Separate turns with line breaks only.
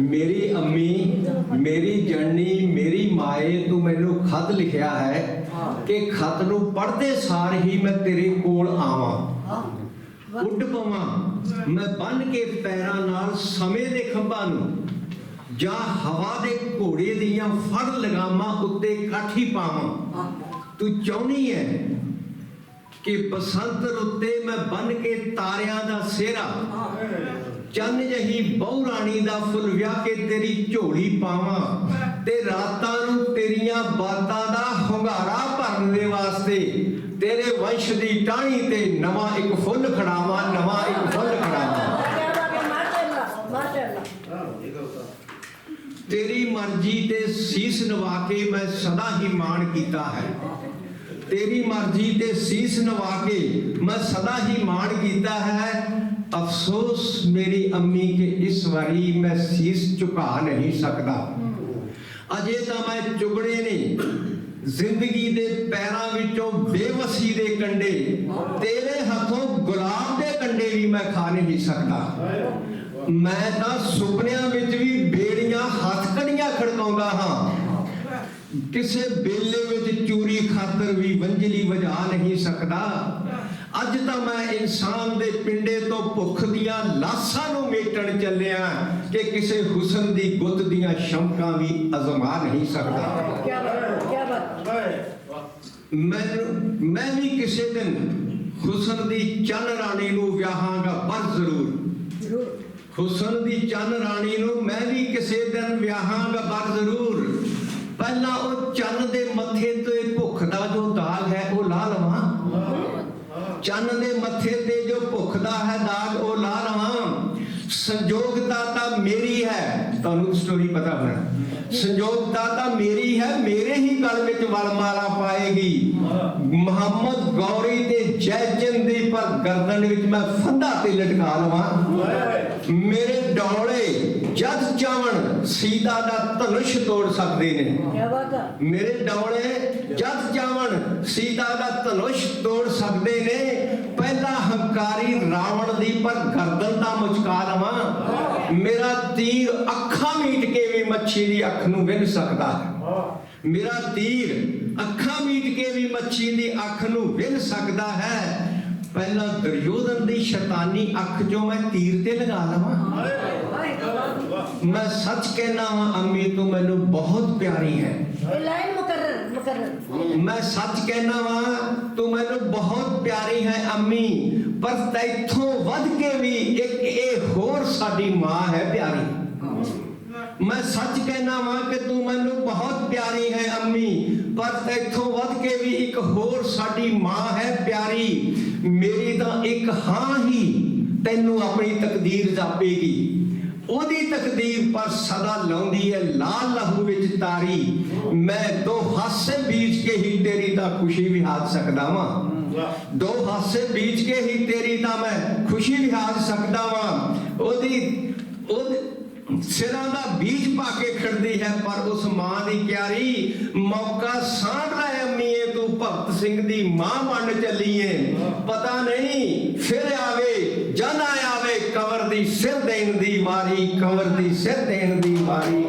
ਮੇਰੀ ਅੰਮੀ, ਮੇਰੀ ਜਣਨੀ ਮੇਰੀ ਮਾਏ, ਤੂੰ ਮੈਨੂੰ ਖਤ ਲਿਖਿਆ ਹੈ ਕਿ ਖਤ ਨੂੰ ਪੜ੍ਹਦੇ ਸਾਰ ਹੀ ਮੈਂ ਤੇਰੇ ਕੋਲ ਆਵਾਂ। ਉੱਡ ਪਵਾਂ। ਮੈਂ ਬੰਨ ਕੇ ਪੈਰਾਂ ਨਾਲ ਸਮੇਂ ਦੇ ਖੰਭਾਂ ਨੂੰ ਜਾਂ ਹਵਾ ਦੇ ਘੋੜੇ ਦੀਆਂ ਫੜ ਲਗਾਮਾਂ ਉੱਤੇ ਕਾਠੀ ਪਾਵਾਂ। ਤੂੰ ਚਾਹੁੰਦੀ ਹੈ ਕਿ ਬਸੰਤ ਰੁੱਤੇ ਮੈਂ ਬੰਨ ਕੇ ਤਾਰਿਆਂ ਦਾ ਸਿਹਰਾ ਚੰਨ ਜਹੀ ਬਹੁ ਰਾਣੀ ਦਾ ਫੁੱਲ ਵਿਆਹ ਕੇ ਤੇਰੀ ਝੋਲੀ ਪਾਵਾਂ ਤੇ ਰਾਤਾਂ ਨੂੰ ਤੇਰੀਆਂ ਬਾਤਾਂ ਦਾ ਹੁੰਗਾਰਾ ਭਰਨ ਦੇ ਵਾਸਤੇ ਤੇਰੇ ਵੰਸ਼ ਦੀ ਟਾਹਣੀ ਤੇ ਨਵਾਂ ਇੱਕ ਫੁੱਲ ਖੜਾਵਾਂ, ਨਵਾਂ ਇੱਕ ਫੁੱਲ ਖੜਾਵਾਂ। ਤੇਰੀ ਮਰਜ਼ੀ ਤੇ ਸੀਸ ਨਵਾ ਕੇ ਮੈਂ ਸਦਾ ਹੀ ਮਾਣ ਕੀਤਾ ਹੈ। ਤੇਰੀ ਮਰਜ਼ੀ ਤੇ ਸੀਸ ਨਵਾ ਕੇ ਮੈਂ ਸਦਾ ਹੀ ਮਾਣ ਕੀਤਾ ਹੈ। ਅਫਸੋਸ ਮੇਰੀ ਅੰਮੀ ਕਿ ਇਸ ਵਾਰੀ ਮੈਂ ਸੀਸ ਝੁਕਾ ਨਹੀਂ ਸਕਦਾ। ਅਜੇ ਤਾਂ ਮੈਂ ਚੁਗੜੇ ਨੇ। ਜ਼ਿੰਦਗੀ ਦੇ ਪੈਰਾਂ ਵਿੱਚੋਂ ਬੇਵਸੀ ਦੇ ਕੰਡੇ, ਤੇਰੇ ਹੱਥੋਂ ਗੁਲਾਬ ਦੇ ਕੰਡੇ ਵੀ ਮੈਂ ਖਾ ਨਹੀਂ ਸਕਦਾ। ਮੈਂ ਤਾਂ ਸੁਪਨਿਆਂ ਵਿੱਚ ਵੀ ਬੇੜੀਆਂ ਹੱਥ ਕੜੀਆਂ ਖੜਕਾਉਂਦਾ ਹਾਂ। ਕਿਸੇ ਬੇਲੇ ਵਿੱਚ ਚੂਰੀ ਖਾਤਰ ਵੀ ਵੰਜਲੀ ਵਜਾ ਨਹੀਂ ਸਕਦਾ। ਅੱਜ ਤਾਂ ਮੈਂ ਇਨਸਾਨ ਦੇ ਪਿੰਡੇ ਤੋਂ ਭੁੱਖ ਦੀਆਂ ਲਾਸਾਂ ਨੂੰ ਮੇਟਣ ਚੱਲਿਆ ਕਿ ਕਿਸੇ ਹੁਸਨ ਦੀ ਗੁੱਤ ਦੀਆਂ ਸ਼ਮਕਾਂ ਵੀ ਅਜ਼ਮਾ ਨਹੀਂ ਸਕਦਾ। ਮੈਂ ਵੀ ਕਿਸੇ ਦਿਨ ਹੁਸਨ ਦੀ ਚੰਨ ਰਾਣੀ ਨੂੰ ਵਿਆਹਾਂਗਾ ਪਰ ਜ਼ਰੂਰ। ਹੁਸਨ ਦੀ ਚੰਨ ਰਾਣੀ ਨੂੰ ਮੈਂ ਵੀ ਕਿਸੇ ਦਿਨ ਵਿਆਹਾਂਗਾ ਪਰ ਜ਼ਰੂਰ। ਪਹਿਲਾਂ ਉਹ ਚੰਨ ਦੇ ਮੱਥੇ ਤੇ ਭੁੱਖ ਦਾ ਜੋ ਲਵਾਂ ਚੰਨ ਦੇ ਮੱਥੇ ਤੇ ਜੋ ਭੁੱਖ ਦਾ ਹੈ ਦਾਗ ਉਹ ਲਾ ਲਵਾਂ ਸੰਜੋਗਤਾ ਤਾਂ ਮੇਰੀ ਹੈ। ਤੁਹਾਨੂੰ ਸਟੋਰੀ ਪਤਾ ਹੋਣਾ। ਸੰਜੋਗਤਾ ਤਾਂ ਮੇਰੀ ਹੈ ਮੇਰੇ ਹੀ ਗਲ ਵਿੱਚ ਵਰਮਾਲਾ ਪਾਏਗੀ। ਮੁਹੰਮਦ ਗੌਰੀ ਤੇ ਜੈਚੰਦ ਦੀ ਪਰ ਗਰਦਨ ਵਿੱਚ ਮੈਂ ਫੰਦਾ ਤੇ ਲਟਕਾ ਲਵਾਂ। ਮੇਰੇ ਡੌਲੇ ਜਦ ਸੀਤਾ ਦਾ ਧਨੁਸ਼ ਤੋੜ ਸਕਦੇ ਨੇ। ਮੇਰੇ ਡੌਲੇ ਜਦ ਚਾਵਣ ਸੀਤਾ ਦਾ ਧਨੁਸ਼ ਤੋੜ ਸਕਦੇ ਨੇ। ਪਹਿਲਾ ਹੰਕਾਰੀ ਰਾਵਣ ਦੀ ਪਰ ਗਰਦਨ ਤਾਂ ਮੁਚਕਾ ਲਵਾਂ ਮੇਰਾ ਤੀਰ ਅੱਖਾਂ ਮੀਟ ਕੇ ਵੀ ਮੱਛੀ ਦੀ ਅੱਖ ਨੂੰ ਵਿੰਨ ਸਕਦਾ। ਹੈ ਮੇਰਾ ਤੀਰ ਅੱਖਾਂ ਮੀਟ ਕੇ ਵੀ ਮੱਛੀ ਦੀ ਅੱਖ ਨੂੰ ਵਿੰਨ ਸਕਦਾ ਹੈ। ਪਹਿਲਾਂ ਦੁਰਯੋਧਨ ਦੀ ਸ਼ੈਤਾਨੀ ਅੱਖ ਜੋ ਮੈਂ ਤੀਰ ਤੇ ਲਗਾ ਲਵਾਂ। ਮੈਂ ਸੱਚ ਕਹਿਣਾ ਵਾਂ ਅੰਮੀ ਤੂੰ ਮੈਨੂੰ ਬਹੁਤ ਪਿਆਰੀ ਹੈ। ਮੈਂ ਸੱਚ ਕਹਿਣਾ ਵਾਂ ਤੂੰ ਮੈਨੂੰ ਬਹੁਤ ਪਿਆਰੀ ਹੈ ਅੰਮੀ। ਪਰ ਤੈਥੋਂ ਵੱਧ ਕੇ ਵੀ ਇੱਕ ਇਹ ਹੋਰ ਸਾਡੀ ਮਾਂ ਹੈ ਪਿਆਰੀ। ਮੈਂ ਸੱਚ ਕਹਿਣਾ ਵਾਂ ਕਿ ਤੂੰ ਮੈਨੂੰ ਬਹੁਤ ਪਿਆਰੀ ਹੈ ਅੰਮੀ। ਪਰ ਤੈਥੋਂ ਵੱਧ ਕੇ ਵੀ ਇੱਕ ਹੋਰ ਸਾਡੀ ਮਾਂ ਹੈ ਪਿਆਰੀ। ਮੇਰੀ ਤਾਂ ਇੱਕ ਹਾਂ ਹੀ ਤੈਨੂੰ ਆਪਣੀ ਤਕਦੀਰ ਜਾਪੇਗੀ। ਉਹਦੀ ਤਕਦੀਰ ਪਰ ਸਦਾ ਲਾਉਂਦੀ ਹੈ। ਲਾਲ ਲਹੂ ਵਿੱਚ ਤਾਰੀ, ਮੈਂ ਦੋ ਹਾਸੇ ਬੀਜ ਕੇ ਹੀ ਤੇਰੀ ਤਾਂ ਖੁਸ਼ੀ ਵਿਹਾਰ ਸਕਦਾ ਵਾਂ। ਦੋ ਹਾਸੇ ਬੀਜ ਕੇ ਹੀ ਤੇਰੀ ਤਾਂ ਮੈਂ ਖੁਸ਼ੀ ਵਿਹਾਰ ਸਕਦਾ ਵਾਂ। ਉਹਦੀ ਉਹਦੇ ਸਿਰਾਂ ਦਾ ਬੀਜ ਪਾ ਕੇ ਖੜਦੀ ਹੈ, ਪਰ ਉਸ ਮਾਂ ਦੀ ਕਿਆਰੀ ਮੌਕਾ ਸਾਂਢ ਹੈ ਅੰਮੀਏ ਤੂੰ ਭਗਤ ਸਿੰਘ ਦੀ ਮਾਂ ਬਣ ਚੱਲੀਏ। ਪਤਾ ਨਹੀਂ, ਫਿਰ ਆਵੇ ਦੀ ਸਿਰ ਦੇਣ ਦੀ ਵਾਰੀ ਕਵਰ ਦੀ ਸਿਰ ਦੇਣ ਦੀ ਵਾਰੀ